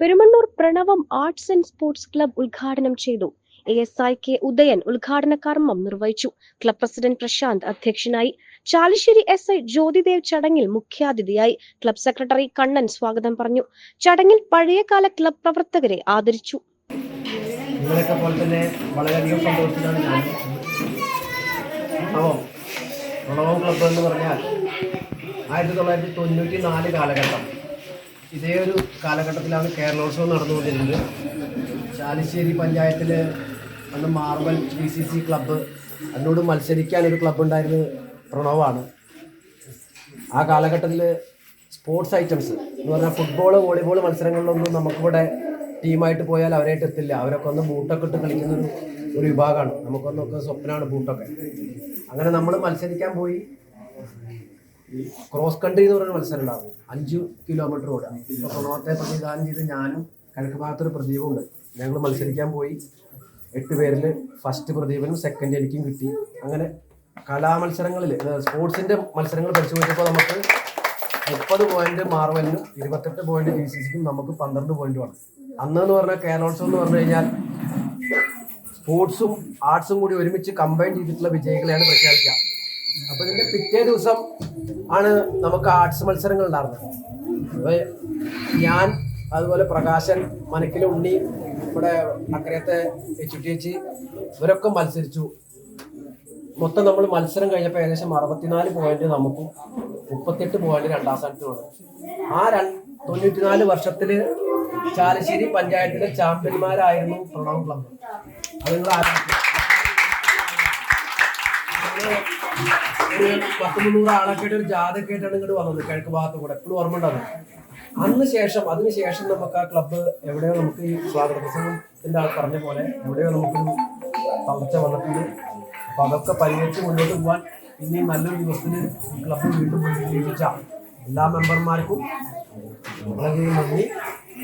Perumannur Pranavam arts and sports club ഉദ്ഘാടനം ചെയ്തു. A S I K Udayan ഉദ്ഘാടന കർമ്മം നിർവഹിച്ചു. ക്ലബ് പ്രസിഡന്റ് പ്രശാന്ത് അധ്യക്ഷനായി. ചാലിശ്ശേരി എസ് ഐ ജ്യോതിദേവ് ചടങ്ങിൽ മുഖ്യാതിഥിയായി ക്ലബ് സെക്രട്ടറി കണ്ണൻ സ്വാഗതം പറഞ്ഞു. ചടങ്ങിൽ പഴയകാല ക്ലബ് പ്രവർത്തകരെ ആദരിച്ചു. പ്രണവം എന്ന് പറഞ്ഞാൽ ആയിരത്തി തൊള്ളായിരത്തി തൊണ്ണൂറ്റി നാല് കാലഘട്ടം. ഇതേ ഒരു കാലഘട്ടത്തിലാണ് കേരളോത്സവം നടന്നുകൊണ്ടിരുന്നത്. ചാലിശ്ശേരി പഞ്ചായത്തിൽ അന്ന് marble B C C club അതിനോട് മത്സരിക്കാൻ ഒരു ക്ലബ്ബ് പ്രണവാണ്. ആ കാലഘട്ടത്തിൽ സ്പോർട്സ് ഐറ്റംസ് എന്ന് പറഞ്ഞാൽ ഫുട്ബോൾ വോളിബോൾ മത്സരങ്ങളിലൊന്നും നമുക്കിവിടെ ടീമായിട്ട് പോയാൽ അവരായിട്ട് എത്തില്ല. അവരൊക്കെ ഒന്ന് ബൂട്ടൊക്കെ ഇട്ട് കളിക്കുന്ന ഒരു ഒരു വിഭാഗമാണ്. നമുക്കൊന്നൊക്കെ സ്വപ്നമാണ് ബൂട്ടൊക്കെ അങ്ങനെ നമ്മൾ മത്സരിക്കാൻ പോയി. ക്രോസ് കൺട്രി എന്ന് പറയുന്ന മത്സരം ഉണ്ടാകും അഞ്ച് കിലോമീറ്റർ ഓടുക. ഇപ്പോൾ പ്രണോത്തെ പ്രതിദാനം ചെയ്ത് ഞാനും കിഴക്ക് ഭാഗത്തൊരു പ്രദീപമുണ്ട് ഞങ്ങൾ മത്സരിക്കാൻ പോയി. എട്ട് പേരിൽ ഫസ്റ്റ് പ്രദീപനും സെക്കൻഡ് എനിക്കും കിട്ടി. അങ്ങനെ കലാമത്സരങ്ങളിൽ സ്പോർട്സിന്റെ മത്സരങ്ങൾ പരിശോധിച്ചപ്പോൾ നമുക്ക് മുപ്പത് പോയിന്റ് മാർവലിനും ഇരുപത്തെട്ട് പോയിന്റ് ബി സി സിക്കും നമുക്ക് പന്ത്രണ്ട് പോയിന്റ് വേണം അന്ന് എന്ന് പറഞ്ഞാൽ കേരളോത്സവം എന്ന് പറഞ്ഞു കഴിഞ്ഞാൽ സ്പോർട്സും ആർട്സും കൂടി ഒരുമിച്ച് കമ്പൈൻ ചെയ്തിട്ടുള്ള വിജയികളെയാണ് പ്രഖ്യാപിക്കുക. അപ്പൊ ഇതിന്റെ പിറ്റേ ദിവസം ആണ് നമുക്ക് ആർട്സ് മത്സരങ്ങൾ ഉണ്ടായിരുന്നത്. അപ്പൊ ഞാൻ അതുപോലെ പ്രകാശൻ മനക്കിലെ ഉണ്ണി ഇവിടെ അക്കരത്തെ എച്ച് ടി എച്ച് ഇവരൊക്കെ മത്സരിച്ചു. മൊത്തം നമ്മൾ മത്സരം കഴിഞ്ഞപ്പോൾ ഏകദേശം അറുപത്തിനാല് പോയിന്റ് നമുക്കും മുപ്പത്തെട്ട് പോയിന്റ് രണ്ടാം സ്ഥാനത്തുമാണ്. ആ തൊണ്ണൂറ്റിനാല് വർഷത്തിൽ ചാലശ്ശേരി പഞ്ചായത്തിലെ ചാമ്പ്യന്മാരായിരുന്നു പ്രണവ് ക്ലബ്ബ് അത് നിങ്ങൾ ഒരു പത്ത് മുന്നൂറ് ആളൊക്കെ ആയിട്ട് ഒരു ജാഥയൊക്കെ ആയിട്ടാണ് ഇങ്ങോട്ട് വന്നത് കിഴക്ക് ഭാഗത്ത് കൂടെ. എപ്പോഴും ഓർമ്മ ഉണ്ടാവും അന്ന് ശേഷം അതിന് ശേഷം നമുക്ക് ആ ക്ലബ്ബ് എവിടെയോ നമുക്ക് ഈ സ്വാഗത പ്രസംഗത്തിന്റെ ആൾ പറഞ്ഞ പോലെ എവിടെയോ നമുക്ക് തളർച്ച വന്നിട്ടുണ്ട്. അപ്പൊ അതൊക്കെ പരിഹരിച്ച് മുന്നോട്ട് പോകാൻ ഇനി നല്ലൊരു ദിവസത്തിന് ക്ലബ്ബ് വീണ്ടും ജീവിച്ച എല്ലാ മെമ്പർമാർക്കും വളരെ നന്ദി.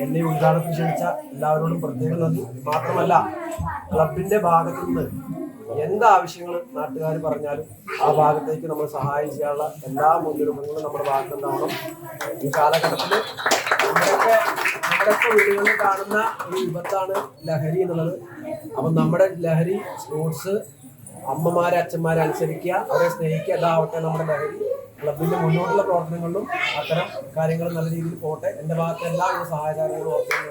എന്നെ ഉദ്ഘാടനത്തിന് ക്ഷണിച്ച എല്ലാവരോടും പ്രത്യേകം നന്ദി. മാത്രമല്ല ക്ലബിന്റെ ഭാഗത്തു നിന്ന് എന്ത് ആവശ്യങ്ങൾ നാട്ടുകാർ പറഞ്ഞാലും ആ ഭാഗത്തേക്ക് നമ്മൾ സഹായം ചെയ്യാനുള്ള എല്ലാ മുൻഗണനകളും നമ്മുടെ ഭാഗത്തുണ്ടാവണം ഈ കാലഘട്ടത്തിൽ നമ്മുടെയൊക്കെ നമ്മുടെയൊക്കെ വീടുകളിൽ കാണുന്ന ഒരു വിപത്താണ് ലഹരി എന്നുള്ളത്. അപ്പം നമ്മുടെ ലഹരി സ്പോർട്സ് അമ്മമാരെ അച്ഛന്മാരെ അനുസരിക്കുക അവരെ സ്നേഹിക്കുക അതാവട്ടെ നമ്മുടെ ലഹരി. ക്ലബിന്റെ മുന്നോട്ടുള്ള പ്രവർത്തനങ്ങളിലും അത്തരം കാര്യങ്ങൾ നല്ല രീതിയിൽ പോട്ടെ. എന്റെ ഭാഗത്ത് എല്ലാ സഹായകാരങ്ങളും ഓർക്കുന്നു